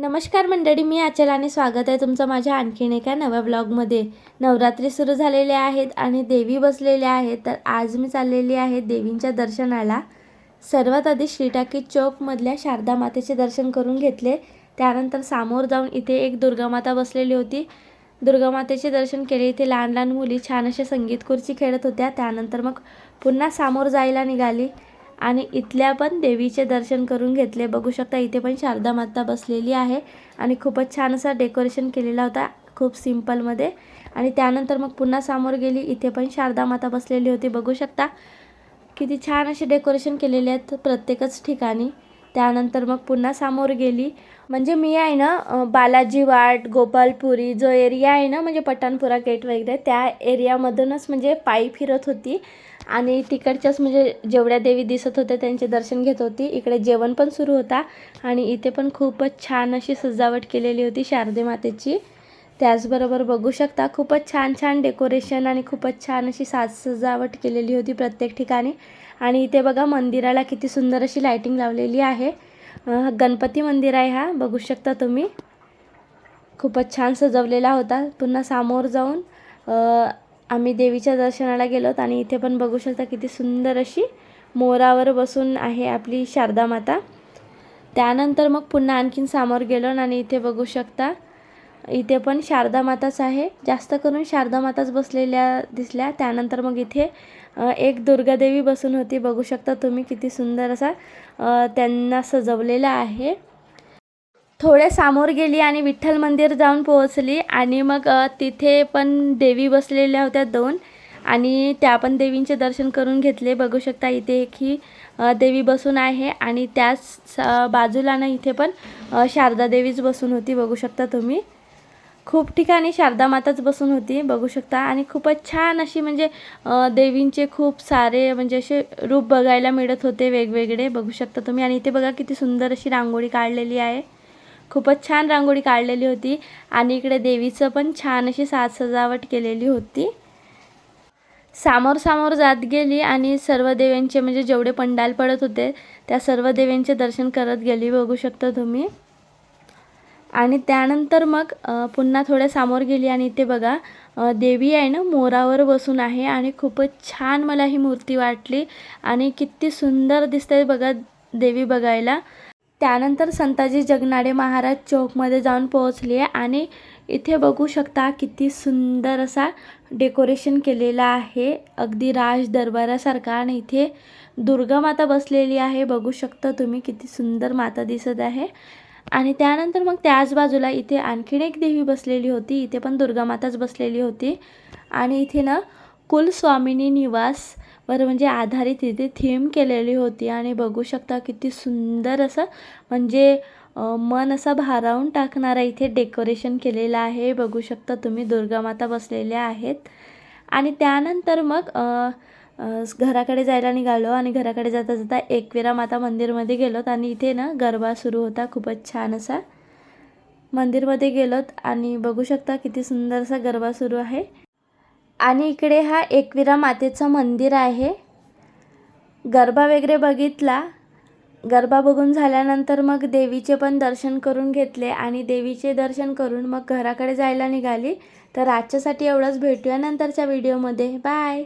नमस्कार मंडळी मी आचल आणि स्वागत आहे तुमचं माझ्या आणखीन एका नव्या ब्लॉगमध्ये. नवरात्री सुरू झालेले आहेत आणि देवी बसलेल्या आहेत तर आज मी चाललेली आहे देवींच्या दर्शनाला. सर्वात आधी श्रीटाकी चौकमधल्या शारदा मातेचे दर्शन करून घेतले. त्यानंतर सामोर जाऊन इथे एक दुर्गामाता बसलेली होती. दुर्गामातेचे दर्शन केले. इथे लहान लहान मुली छान असे संगीत खुर्ची खेळत होत्या. त्यानंतर मग पुन्हा सामोर जायला निघाली. आणि इथल्या पण देवीचे दर्शन करून घेतले. बघू शकता इथे पण शारदा माता बसलेली आहे आणि खूपच छान असा डेकोरेशन केलेला होता खूप सिम्पलमध्ये आणि त्यानंतर मग पुन्हा समोर गेली इथे पण शारदा माता बसलेली होती. बघू शकता किती छान असे डेकोरेशन केलेले आहेत प्रत्येकच ठिकाणी. त्यानंतर मग पुन्हा समोर गेली. म्हणजे मी आहे ना बालाजी वाट गोपालपुरी जो एरिया आहे ना म्हणजे पठाणपुरा गेट वगैरे त्या एरियामधूनच म्हणजे पायी फिरत होती. आणि तिकडच्याच म्हणजे जेवढ्या देवी दिसत होत्या त्यांचे दर्शन घेत होती. इकडे जेवण पण सुरू होता. आणि इथे पण खूपच छान अशी सजावट केलेली होती शारदे मातेची. त्याचबरोबर बघू शकता खूपच छान छान डेकोरेशन आणि खूपच छान अशी साज सजावट केलेली होती प्रत्येक ठिकाणी. आणि इथे बघा मंदिराला किती सुंदर अशी लायटिंग लावलेली आहे. गणपती मंदिर आहे हा बघू शकता तुम्ही. खूपच छान सजवलेला होता. पुन्हा सामोर जाऊन आम्ही देवीच्या दर्शनाला गेलोत आणि इथे पण बघू शकता किती सुंदर अशी मोरावर बसून आहे आपली शारदा माता. त्यानंतर मग पुन्हा आणखीन सामोर गेलो आणि इथे बघू शकता इथे पण शारदा माताच आहे. जास्त करून शारदा माताच बसलेल्या दिसल्या. त्यानंतर मग इथे एक दुर्गादेवी बसून होती. बघू शकता तुम्ही किती सुंदर असा त्यांना सजवलेला आहे. थोडे सामोर गेली आणि विठ्ठल मंदिर जाऊन पोहोचली. आणि मग तिथे पण देवी बसलेल्या होत्या दोन. आणि त्या पण देवींचे दर्शन करून घेतले. बघू शकता इथे एक ही देवी बसून आहे. आणि त्याच बाजूला ना इथे पण शारदा देवीच बसून होती. बघू शकता तुम्ही. खूप ठिकाणी शारदा माताच बसून होती बघू शकता. आणि खूपच छान अशी म्हणजे देवींचे खूप सारे म्हणजे असे रूप बघायला मिळत होते वेगवेगळे बघू शकता तुम्ही. आणि इथे बघा किती सुंदर अशी रांगोळी काढलेली आहे. खूपच छान रांगोळी काढलेली होती. आणि इकडे देवीचं पण छान अशी साज सजावट केलेली होती. सामोर सामोर जात गेली आणि सर्व देव्यांचे म्हणजे जेवढे पंडाल पडत होते त्या सर्व देव्यांचे दर्शन करत गेली बघू शकता तुम्ही. आणि त्यानंतर मग पुन्हा थोड्या सामोर गेली आणि इथे बघा देवी आहे ना मोरावर बसून आहे आणि खूपच छान मला ही मूर्ती वाटली आणि किती सुंदर दिसते बघा देवी बघायला. त्यानंतर संताजी जगनाडे महाराज चौकमध्ये जाऊन पोहोचली आहे आणि इथे बघू शकता किती सुंदर असा डेकोरेशन केलेला आहे अगदी राज दरबारासारखा आणि इथे दुर्गा माता बसलेली आहे. बघू शकता तुम्ही किती सुंदर माता दिसत आहे. आणि त्यानंतर मग त्याच बाजूला इथे आणखीन एक देवी बसलेली होती. इथे पण दुर्गा माताच बसलेली होती. आणि इथे ना कुलस्वामिनी निवास वर म्हणजे आधारित इथे थीम केलेली होती. आणि बघू शकता किती सुंदर असं म्हणजे मन असं भारावून टाकणारा इथे डेकोरेशन केलेलं आहे. बघू शकता तुम्ही दुर्गा माता बसलेल्या आहेत. आणि त्यानंतर मग घराकडे जायला निघालो आणि घराकडे जाता जाता एकविरा माता मंदिरमध्ये गेलोत आणि इथे ना गरबा सुरू होता खूपच छान असा. मंदिरमध्ये गेलोत आणि बघू शकता किती सुंदर असा गरबा सुरू आहे. आणि इकडे हा एकविरा मातेचं मंदिर आहे. गरबा वगैरे बघितला. गरबा बघून झाल्यानंतर मग देवीचे पण दर्शन करून घेतले आणि देवीचे दर्शन करून मग घराकडे जायला निघाली. तर आजच्यासाठी एवढंच. भेटूया नंतरच्या व्हिडिओमध्ये. बाय!